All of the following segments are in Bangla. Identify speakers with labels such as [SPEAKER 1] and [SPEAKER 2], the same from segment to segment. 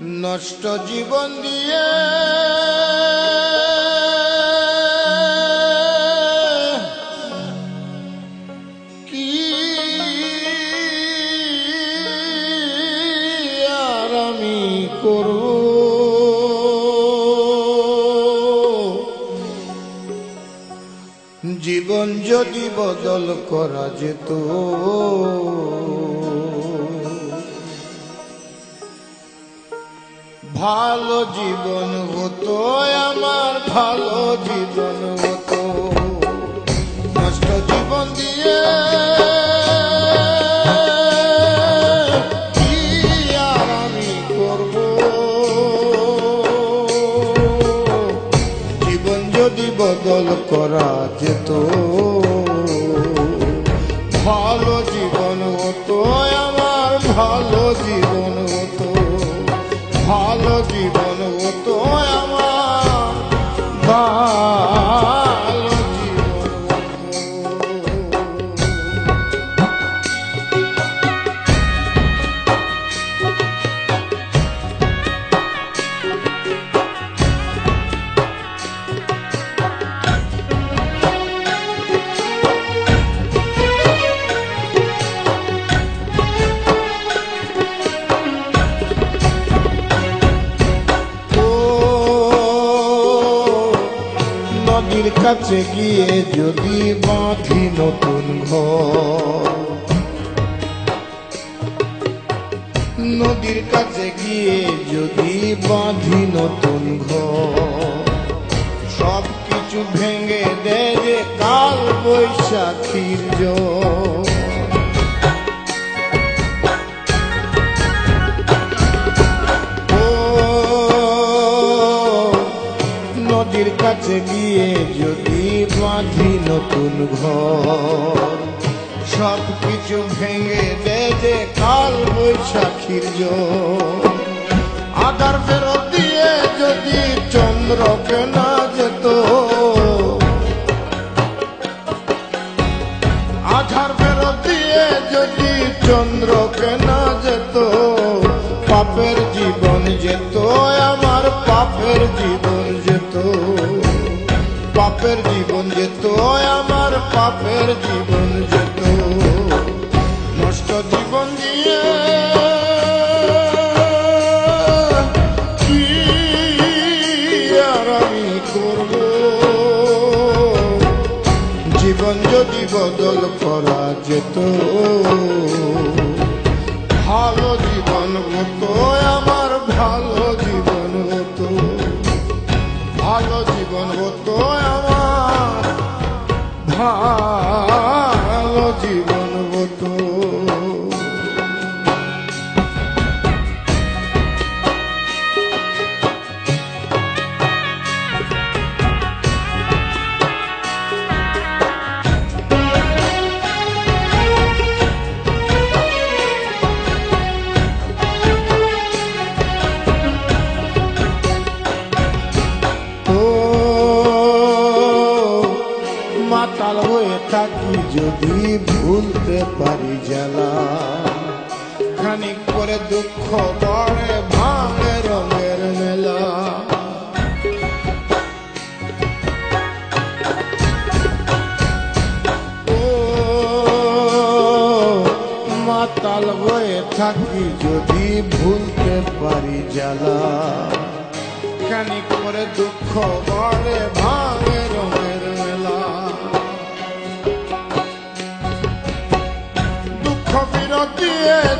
[SPEAKER 1] নষ্ট জীবন দিয়ে। কি আর আমি করব? জীবন যদি বদল করা যেত ভালো জীবন হতো, আমার ভালো জীবন হতো। নষ্ট জীবন দিয়ে বদল করা যেত, ভালো জীবন হতো ভালো জীবন হতো নদীর কাছে গিয়ে যদি বাঁধি নতুন ঘর। নদীর কাছে গিয়ে যদি বাঁধি নতুন ঘর। সব কিছু ভেঙে দেয় যে কাল বৈশাখীর জল নদীর কাছে গিয়ে যদি বাঁধি নতুন ঘর সব কিছু ভেঙে দেয় যে কাল বৈশাখীর আধার ফেরত দিয়ে যদি চন্দ্র কেনা যেত, আধার ফেরত দিয়ে যদি চন্দ্র কেনা যেত, পাপের জীবন যেত, আমার পাপের জীবন পাপের জীবন যেত, আমার পাপের জীবন যেত। নষ্ট জীবন দিয়ে যদি বদল করা যেত, ভালো জীবন হতো, আমার ভালো জীবন হতো। ভালো জীবন হতো ভালো থাকি যদি ভুলতে পারি জ্বালা। খানিক করে দুঃখ পড়ে ভাঙে রঙের মেলা। ও মাতাল হয়ে থাকি যদি ভুলতে পারি জ্বালা। খানিক করে দুঃখ বলে ভাঙে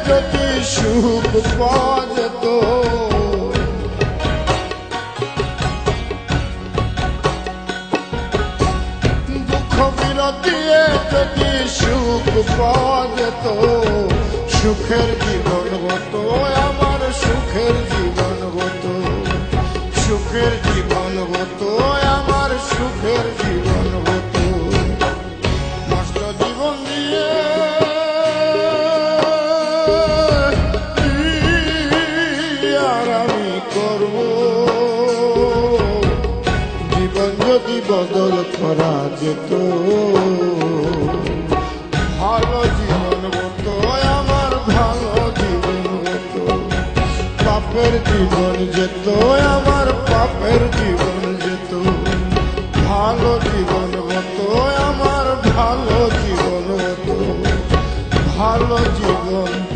[SPEAKER 1] যদি সুখ পাওয়া যেত দুঃখ বিরতিয়ে যদি সুখ পাওয়া যেত সুখের জীবন হতো আমার সুখের জীবন হতো সুখের জীবন হতো করব। জীবন যদি বদল করা যেত, ভালো জীবন হতো, আমার ভালো জীবন হতো। পাপ পাপের জীবন যেত, আমার পাপের জীবন যেত। ভালো জীবন হতো, আমার ভালো জীবন হতো। ভালো জীবন